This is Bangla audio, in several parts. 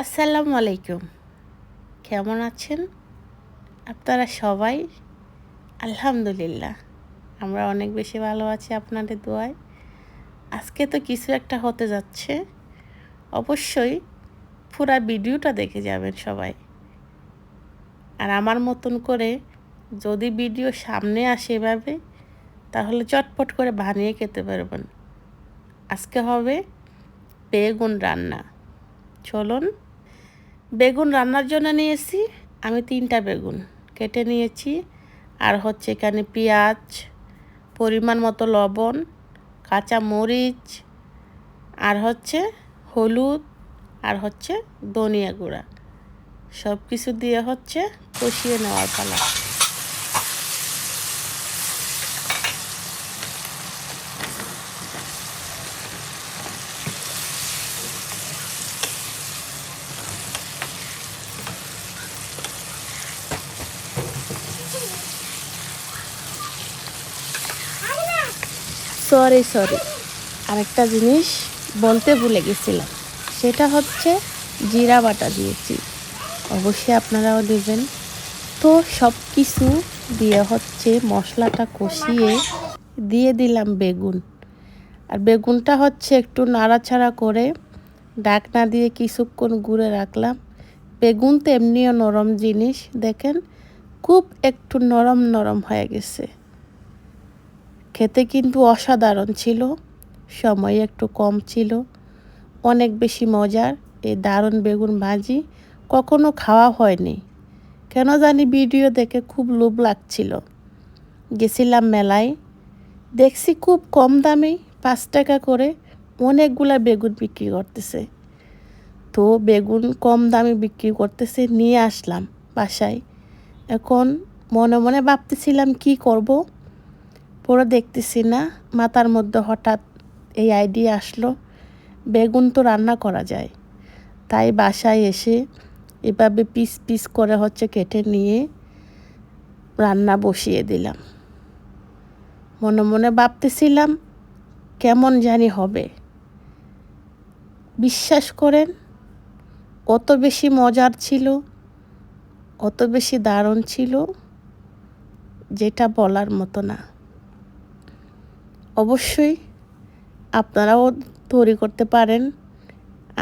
আসসালামু আলাইকুম। কেমন আছেন? আপনারা সবাই? আলহামদুলিল্লাহ। আমরা অনেক বেশি ভালো আছি আপনাদের দোয়ায়। আজকে তো কিছু একটা হতে যাচ্ছে। অবশ্যই পুরা ভিডিওটা দেখে যাবেন সবাই। আর আমার মতন করে যদি ভিডিও সামনে আসে এভাবে তাহলে চটপট করে বানিয়ে খেতে পারবেন। আজকে হবে বেগুন রান্না। চলুন, বেগুন রান্নার জন্য নিয়েছি আমি তিনটা বেগুন কেটে নিয়েছি। আর হচ্ছে এখানে পেঁয়াজ, পরিমাণ মতো লবণ, কাঁচা মরিচ, আর হচ্ছে হলুদ, আর হচ্ছে ধনিয়া গুঁড়া। সব কিছু দিয়ে হচ্ছে কষিয়ে নেওয়ার পালা। Sorry sorry. আরেকটা জিনিস বলতে ভুলে গেছিলাম। সেটা হচ্ছে জিরা বাটা দিয়েছি। অবশ্যই আপনারাও দেবেন। তো সব কিছু দিয়ে হচ্ছে মশলাটা কষিয়ে দিয়ে দিলাম বেগুন। আর বেগুনটা হচ্ছে একটু নাড়াচাড়া করে ডাকনা দিয়ে কিছুক্ষণ গুঁড়ে রাখলাম। বেগুন তো এমনিও নরম জিনিস, দেখেন? খুব একটু নরম নরম হয়ে গেছে। খেতে কিন্তু অসাধারণ ছিল, সময় একটু কম ছিল, অনেক বেশি মজার। এই দারুণ বেগুন ভাজি কখনো খাওয়া হয়নি। কেন জানি ভিডিও দেখে খুব লোভ লাগছিল। গেছিলাম মেলায়। দেখছি খুব কম দামে পাঁচ টাকা করে অনেকগুলা বেগুন বিক্রি করতেছে। তো বেগুন কম দামে বিক্রি করতেছে নিয়ে আসলাম বাসায়। এখন মনে মনে ভাবতেছিলাম কি করব? পরে দেখতেছি না। মাথার মধ্যে হঠাৎ এই আইডিয়া আসলো, বেগুন তো রান্না করা যায়। তাই বাসায় এসে এভাবে পিস পিস করে হচ্ছে কেটে নিয়ে রান্না বসিয়ে দিলাম। মনে মনে ভাবতেছিলাম, কেমন জানি হবে? বিশ্বাস করেন অত বেশি মজার ছিল অত বেশি দারুণ ছিল, যেটা বলার মতো না। অবশ্যই আপনারাও তৈরি করতে পারেন।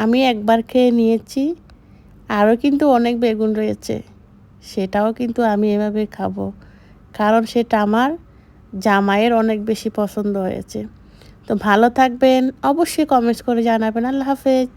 আমি একবার খেয়ে নিয়েছি, আরও কিন্তু অনেক বেগুন রয়েছে, সেটাও কিন্তু আমি এভাবে খাব, কারণ সেটা আমার জামাইয়ের অনেক বেশি পছন্দ হয়েছে। তো ভালো থাকবেন, অবশ্যই কমেন্টস করে জানাবেন। আল্লাহ হাফেজ।